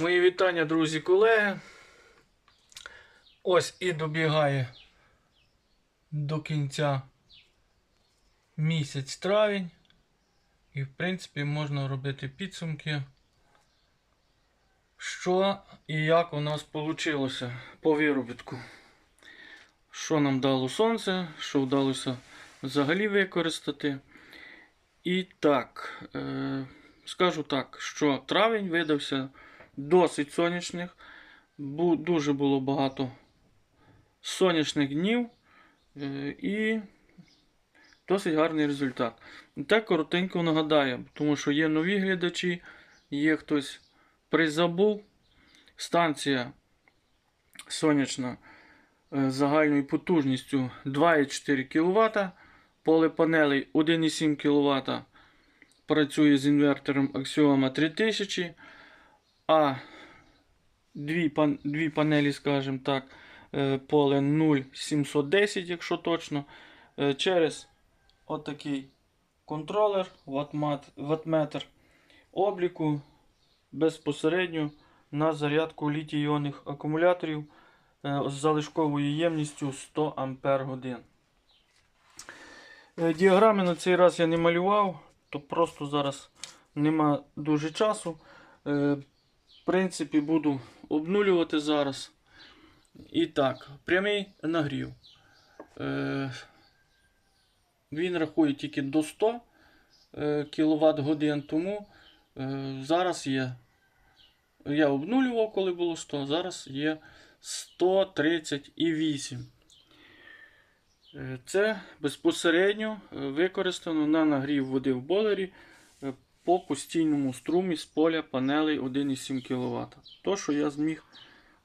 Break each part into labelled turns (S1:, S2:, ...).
S1: Мої вітання, друзі, колеги. Ось і добігає до кінця місяць травень. І, в принципі, можна робити підсумки, що і як у нас вийшло по виробітку. Що нам дало сонце, що вдалося взагалі використати. І так, е, скажу так, що травень видався досить сонячних. Дуже було багато сонячних днів е, і досить гарний результат. Так коротенько нагадаю, тому що є нові глядачі, є хтось призабув. Станція сонячна е, загальною потужністю 2,4 кВт, поле панелей 1,7 кВт. Працює з інвертором Axioma 3000, а дві, дві панелі, скажімо так, е, поле 0,710, якщо точно, е, через отакий контролер, ваттмат- ваттметр обліку безпосередньо на зарядку літій-іонних акумуляторів е, з залишковою ємністю 100 Ампер Діаграми на цей раз я не малював, то просто зараз нема дуже часу. Е, принципі, буду обнулювати зараз. І так, прямий нагрів. Е, Він рахує тільки до 100 кВт годин, тому е, зараз є. Я обнулював, коли було 100, зараз є 138. Е, Це безпосередньо е, використано на нагрів води в бойлері е, по постійному струмі з поля панелей 1,7 кВт. То, що я зміг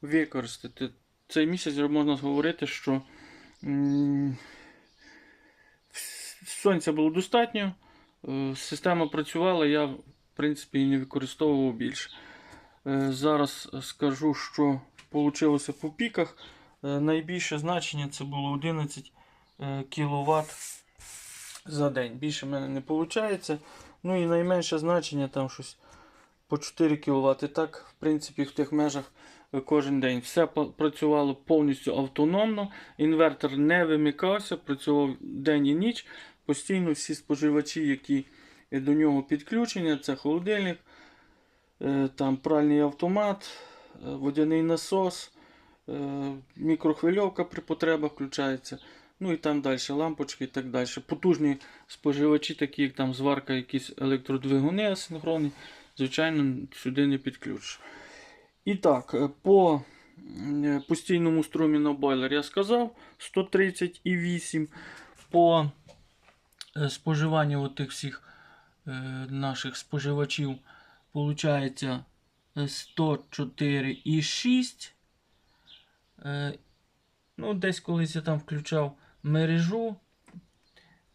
S1: використати. Цей місяць можна говорити, що сонця було достатньо, е, система працювала, я в принципі і не використовував більше. Е, Зараз скажу, що вийшло по піках. Е, Найбільше значення це було 11 кВт за день. Більше в мене не виходить. Ну і найменше значення там щось по 4 кВт. І так, в принципі, в тих межах е, кожен день. Все працювало повністю автономно. Інвертор не вимикався, працював день і ніч. Постійно всі споживачі, які до нього підключені, це холодильник, е, там пральний автомат, е, водяний насос, мікрохвильовка при потребах включається. Ну і там далі лампочки і так далі. Потужні споживачі, такі як там зварка, якісь електродвигуни асинхронні, звичайно, сюди не підключиш. І так, е, по е, постійному струмі на бойлер я сказав 130,8. По е, споживанню от тих всіх наших споживачів виходить 104,6. Ну, десь колись я там включав мережу,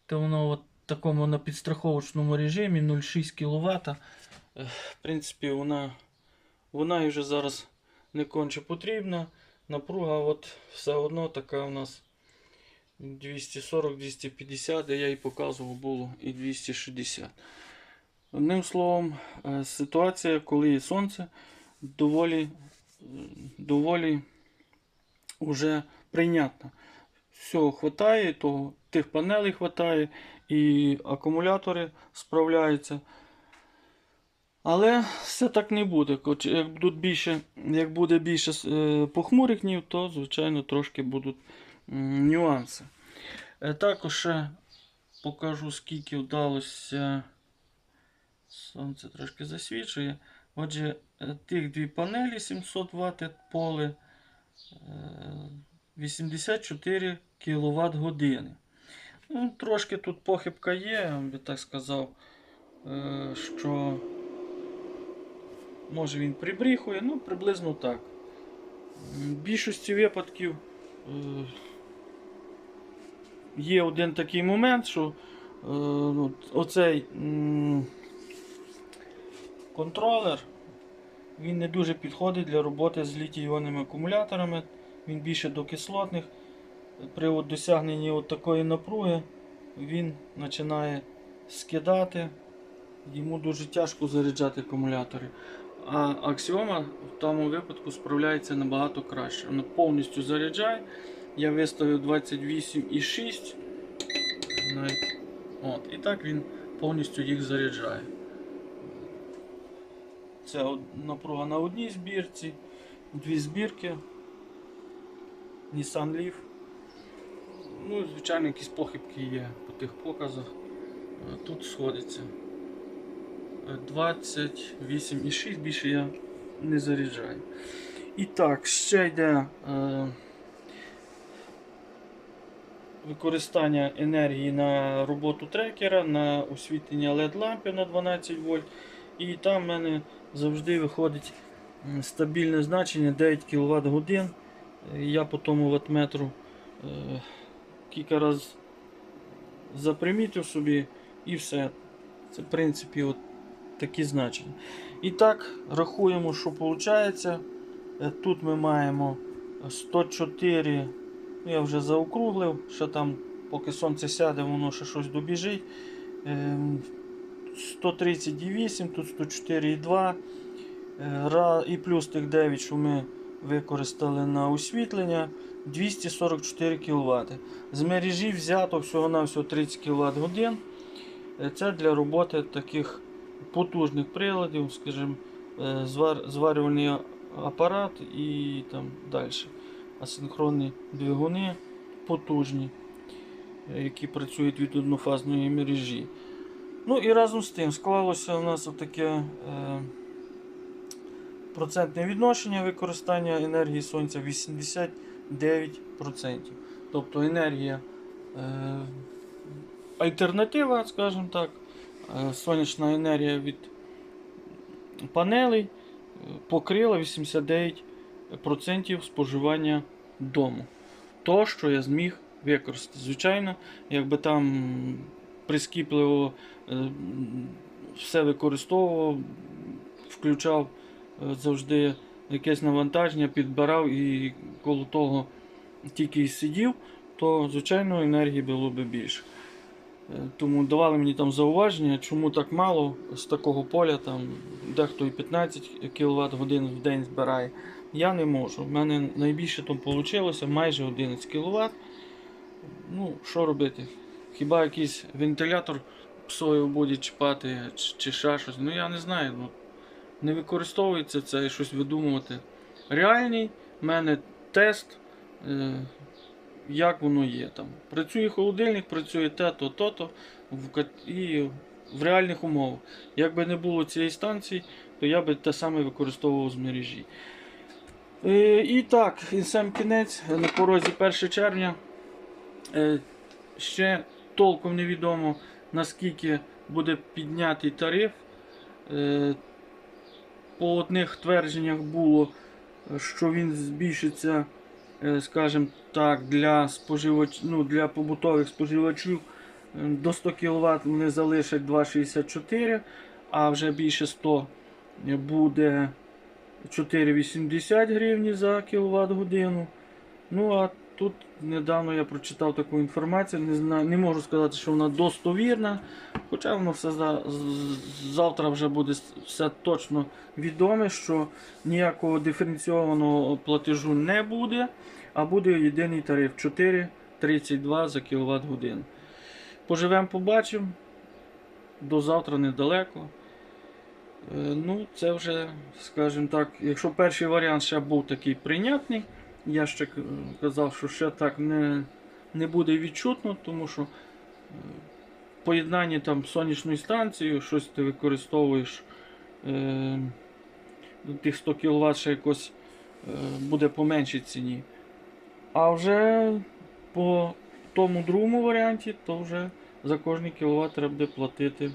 S1: то воно в такому на підстраховочному режимі 0,6 кВт. В принципі, вона, вона вже зараз не конче потрібна. Напруга от все одно така у нас 240-250, де я і показував, було і 260. Одним словом, е, ситуація, коли є сонце, доволі, е, доволі вже прийнятна. Всього хватає, того, тих панелей хватає, і акумулятори справляються. Але все так не буде. Як, будуть більше, як буде більше е, похмурих днів, то, звичайно, трошки будуть нюанси. Е, також покажу, скільки вдалося. Сонце трошки засвічує. Отже, е, тих дві панелі 700 Вт поле. Е, 84 кВт години. Ну, трошки тут похибка є, я би так сказав, е, що може він прибріхує, ну приблизно так. В більшості випадків е, є один такий момент, що е, ну, оцей контролер він не дуже підходить для роботи з літій-іонними акумуляторами. Він більше до кислотних. При от досягненні от такої напруги він починає скидати йому дуже тяжко заряджати акумулятори. А Аксіома в тому випадку справляється набагато краще. Воно повністю заряджає. Я виставив 28,6. І так він повністю їх заряджає. Це напруга на одній збірці, дві збірки. Nissan Leaf. Ну, звичайно, якісь похибки є по тих показах. Е, Тут сходиться. Е, 28,6 більше я не заряджаю. І так, ще йде е, використання енергії на роботу трекера, на освітлення LED-лампи на 12 вольт. І там в мене завжди виходить стабільне значення 9 кВт годин. Я по тому ватметру е, кілька разів запримітив собі і все. Це в принципі от такі значення. І так, рахуємо, що виходить. Тут ми маємо 104, ну, я вже заокруглив, що там, поки сонце сяде, воно ще щось добіжить. Ем, 130,8, тут 104,2. Е, І плюс тих 9, що ми використали на освітлення, 244 кВт. З мережі взято всього-навсього 30 кВт годин. Е, Це для роботи таких потужних приладів, скажімо, е, зварювальний апарат і там далі. Асинхронні двигуни потужні, е, які працюють від однофазної мережі. Ну і разом з тим склалося у нас таке е, процентне відношення використання енергії сонця 89%. Тобто енергія е, альтернатива, скажімо так, е, сонячна енергія від панелей е, покрила 89% споживання дому. То, що я зміг використати. Звичайно, якби там прискіпливо е, все використовував, включав завжди якесь навантаження, підбирав і коло того тільки й сидів, то звичайно енергії було б більше. Е, Тому давали мені там зауваження, чому так мало з такого поля, там дехто і 15 кВт годин в день збирає. Я не можу. У мене найбільше там вийшло майже 11 кВт. Ну, що робити? Хіба якийсь вентилятор псою буде чіпати чи, ще щось? Ну я не знаю. Не використовується це і щось видумувати. Реальний в мене тест, е, як воно є там. Працює холодильник, працює те, то, то, то в, і в реальних умовах. Якби не було цієї станції, то я би те саме використовував з мережі. Е, і так, і сам кінець на порозі 1 червня. Е, ще толком невідомо наскільки буде піднятий тариф. По одних твердженнях було, що він збільшиться, е, скажімо так, для споживач... ну, для побутових споживачів е, до 100 кВт вони залишать 2,64, а вже більше 100 буде 4,80 гривні за кВт годину. Ну а тут недавно я прочитав таку інформацію, не знаю, не можу сказати, що вона достовірна, хоча воно все за, завтра вже буде все точно відоме, що ніякого диференційованого платежу не буде, а буде єдиний тариф 4,32 за кВт годину. Поживемо, побачимо. До завтра недалеко. Е, Ну, це вже, скажімо так, якщо перший варіант ще був такий прийнятний, я ще казав, що ще так не, не буде відчутно, тому що е, в поєднанні там з сонячною станцією, щось ти використовуєш е, тих 100 кВт ще якось е, буде по меншій ціні. А вже по тому другому варіанті, то вже за кожний кіловат треба буде платити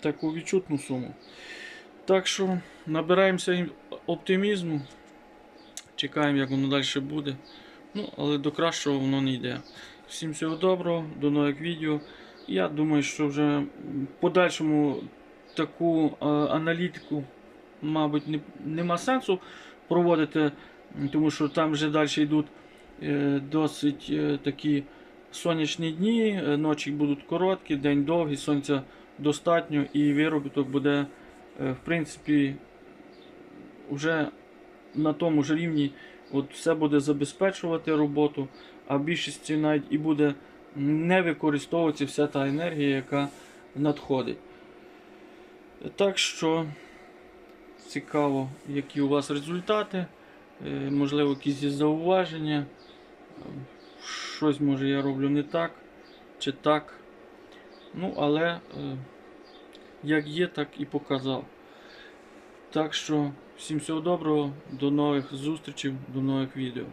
S1: таку відчутну суму. Так що набираємося оптимізму, чекаємо, як воно далі буде. Ну, але до кращого воно не йде. Всім всього доброго, до нових відео. Я думаю, що вже в подальшому таку е, аналітику, мабуть, не, нема сенсу проводити, тому що там вже далі йдуть е, досить е, такі сонячні дні, е, ночі будуть короткі, день довгий, сонця достатньо і виробіток буде, е, в принципі, вже на тому ж рівні. От все буде забезпечувати роботу, а в більшості навіть і буде не використовуватися вся та енергія, яка надходить. Так що цікаво, які у вас результати, е, можливо, якісь зауваження. Щось може я роблю не так чи так. Ну, але е, як є, так і показав. Так що всім всього доброго, до нових зустрічей, до нових відео.